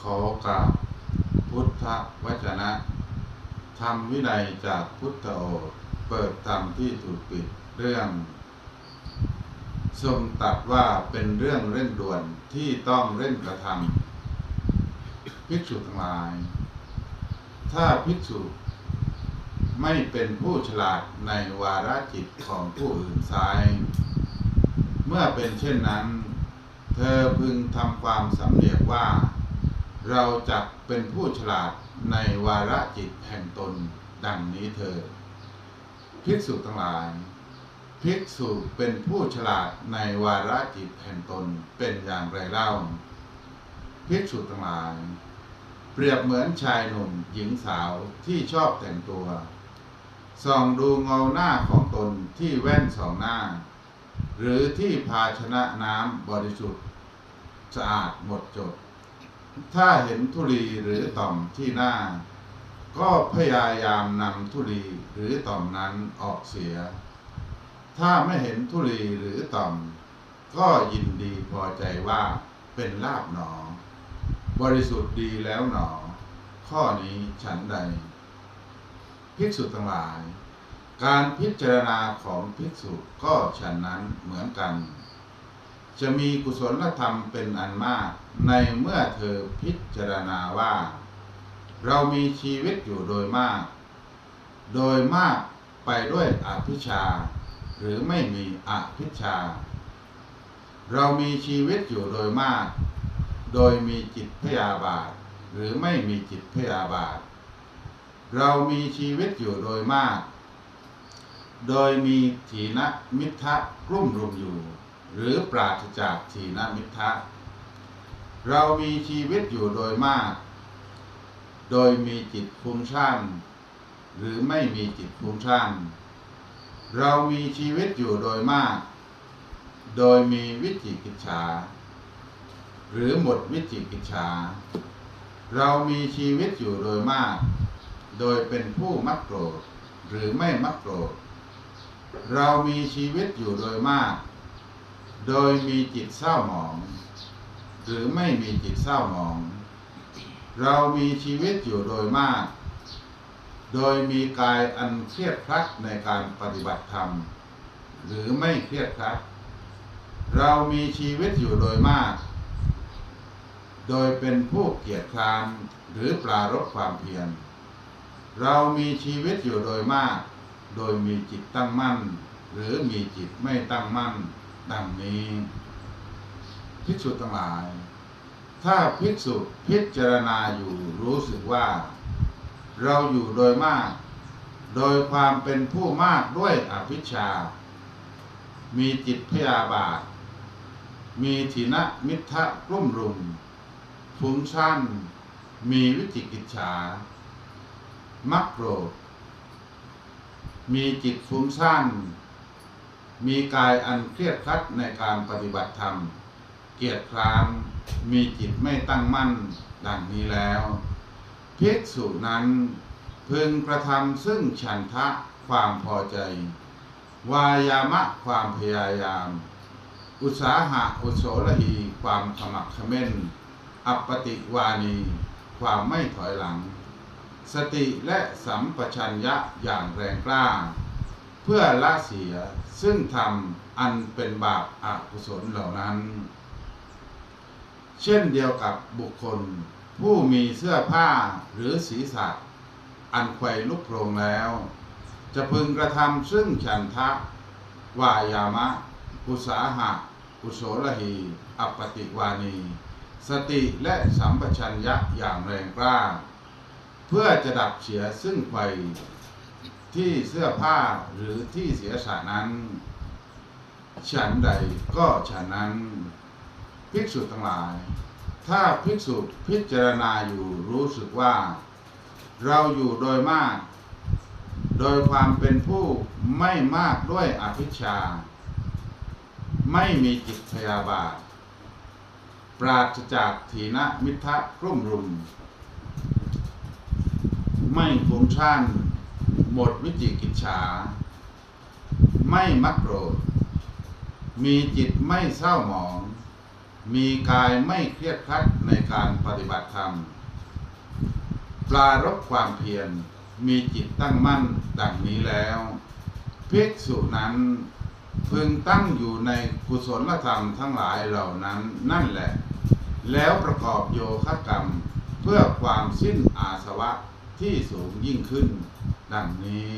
ขอกราบพุทธวจนะธรรมวินัยจากพุทธโอษเปิดธรรมที่ถูกปิดเรื่องทรงตัดว่าเป็นเรื่องเร่งด่วนที่ต้องเร่งกระทำภิกษุทั้งหลาย ถ้าภิกษุไม่เป็นผู้ฉลาดในวาระจิตของผู้อื่นไซาย เมื่อเป็นเช่นนั้น เธอพึงทำความสำเนียกว่า เราจะเป็นผู้ฉลาดในวาระจิตแห่งตนดังนี้เธอ ภิกษุทั้งหลาย ภิกษุเป็นผู้ฉลาดในวาระจิตแห่งตนเป็นอย่างไรเล่า ภิกษุทั้งหลาย เปรียบเหมือนชายหนุ่มหญิงสาวที่ชอบแต่งตัว ส่องดูเงาหน้าของตนที่แว่นสองหน้า หรือที่ภาชนะน้ำบริสุทธิ์สะอาดหมดจด ถ้าเห็นธุลีหรือต่อมที่หน้า ก็พยายามนำธุลีหรือต่อมนั้นออกเสีย ถ้าไม่เห็นธุลีหรือต่อม ก็ยินดีพอใจว่าเป็นลาบหนอ บริสุทธิ์ดีแล้วหนอ ข้อนี้ฉันใด ภิกษุทั้งหลาย การพิจารณาของภิกษุก็ฉันนั้นเหมือนกัน จะมีกุศลธรรมเป็นอันมาก ในเมื่อเธอพิจารณาว่า เรามีชีวิตอยู่โดยมาก โดยมากไปด้วยอภิชา หรือไม่มีอภิชา เรามีชีวิตอยู่โดยมาก โดยมีจิตพยาบาท หรือไม่มีจิตพยาบาท เรามีชีวิตอยู่โดยมาก โดยมีถีนมิทะกลุ่มรุมอยู่ หรือปราศจากถีนมิทะเรามีชีวิตอยู่โดยมาก โดยมีจิตฟุ้งซ่านหรือไม่มีจิตฟุ้งซ่านเรามีชีวิตอยู่โดยมาก โดยมีวิจิกิจฉา หรือหมดวิจิกิจฉา เรามีชีวิตอยู่โดยมาก โดยเป็นผู้มักโกรธหรือไม่มักโกรธ เรามีชีวิตอยู่โดยมาก โดยมีจิตเศร้าหมอง หรือไม่มีจิตเศร้าหมอง เรามีชีวิตอยู่โดยมาก โดยมีกายอันเครียดครัดในการปฏิบัติธรรม หรือไม่เครียดครัด เรามีชีวิตอยู่โดยมาก โดยเป็นผู้เกียจคร้านหรือปรารบความเพียรเรามีชีวิตอยู่โดยมาก โดยมีจิตตั้งมั่น หรือมีจิตไม่ตั้งมั่น ดังนี้ภิกษุทั้งหลาย ถ้าภิกษุพิจารณาอยู่รู้สึกว่า เราอยู่โดยมาก โดยความเป็นผู้มากด้วยอภิชา มีจิตพยาบาท มีถินะมิทะกลุ่มรุมฟุ้งซ่านมีวิจิกิจฉา มักโกรธมีจิตฟุ้งซ่าน มีกายอันเครียดครัดในการปฏิบัติธรรม เกียรติคร้านมีจิตไม่ตั้งมั่นดังนี้แล้วภิกษุนั้นพึงกระทำซึ่งฉันทะความพอใจ วายามะความพยายาม อุตสาหะอุโสระหีความขมักเขม้น อัปปติวานี ความไม่ถอยหลัง สติและสัมปชัญญะอย่างแรงกล้า พื่อละเสียซึ่งทำอันเป็นบาปอากุศลเหล่านั้น เช่นเดียวกับบุคคล ผู้มีเสื้อผ้าหรือศีรษะ อันไขว่ลุกโพรงแล้ว จะพึงกระทำซึ่งฉันทะ วายามะ อุสาหะ อุโสระหี อัปปติวานี สติและสัมปชัญญะอย่างแรงกล้า เพื่อจะดับเสียซึ่งไฟ ที่เสื้อผ้าหรือที่เสียสานั้น ฉันใดก็ฉันนั้น ภิกษุทั้งหลาย ถ้าภิกษุพิจารณาอยู่รู้สึกว่า เราอยู่โดยมาก โดยความเป็นผู้ไม่มากด้วยอภิชา ไม่มีจิตพยาบาท ปราศจากถีนมิทะกลุ่มรุม ไม่ฟุ้งซ่าน หมดวิจิกิจฉา ไม่มักโกรธ มีจิตไม่เศร้าหมอง มีกายไม่เครียดครัดในการปฏิบัติธรรมปรารบความเพียร มีจิตตั้งมั่นดังนี้แล้วภิกษุนั้นพึงตั้งอยู่ในกุศลธรรมทั้งหลายเหล่านั้นนั่นแหละ แล้วประกอบโยคะกรรมเพื่อความสิ้นอาสวะที่สูงยิ่งขึ้น ดังนี้